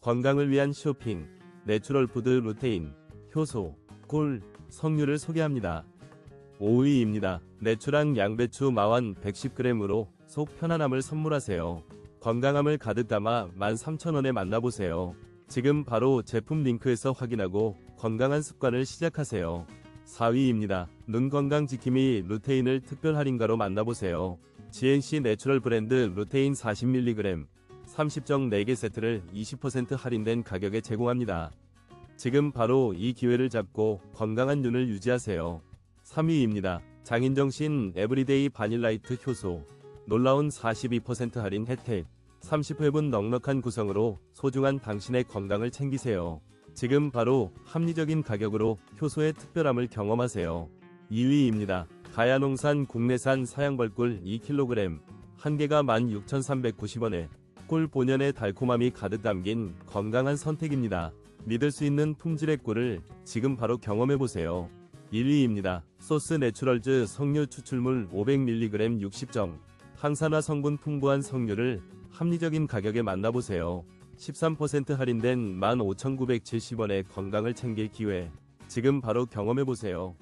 건강을 위한 쇼핑, 내추럴 푸드 루테인, 효소, 꿀, 석류를 소개합니다. 5위입니다. 내추랑 양배추 마완 110g으로 속 편안함을 선물하세요. 건강함을 가득 담아 13,000원에 만나보세요. 지금 바로 제품 링크에서 확인하고 건강한 습관을 시작하세요. 4위입니다. 눈 건강 지킴이 루테인을 특별 할인가로 만나보세요. GNC 내추럴 브랜드 루테인 40mg 30정 4개 세트를 20% 할인된 가격에 제공합니다. 지금 바로 이 기회를 잡고 건강한 눈을 유지하세요. 3위입니다. 장인정신 에브리데이 바닐라이트 효소 놀라운 42% 할인 혜택 30회분 넉넉한 구성으로 소중한 당신의 건강을 챙기세요. 지금 바로 합리적인 가격으로 효소의 특별함을 경험하세요. 2위입니다. 가야농산 국내산 사양벌꿀 2kg 한 개가 16,390원에 꿀 본연의 달콤함이 가득 담긴 건강한 선택입니다. 믿을 수 있는 품질의 꿀을 지금 바로 경험해보세요. 1위입니다. 소스 내추럴즈 석류 추출물 500mg 60정 항산화 성분 풍부한 석류를 합리적인 가격에 만나보세요. 13% 할인된 15,970원의 건강을 챙길 기회. 지금 바로 경험해보세요.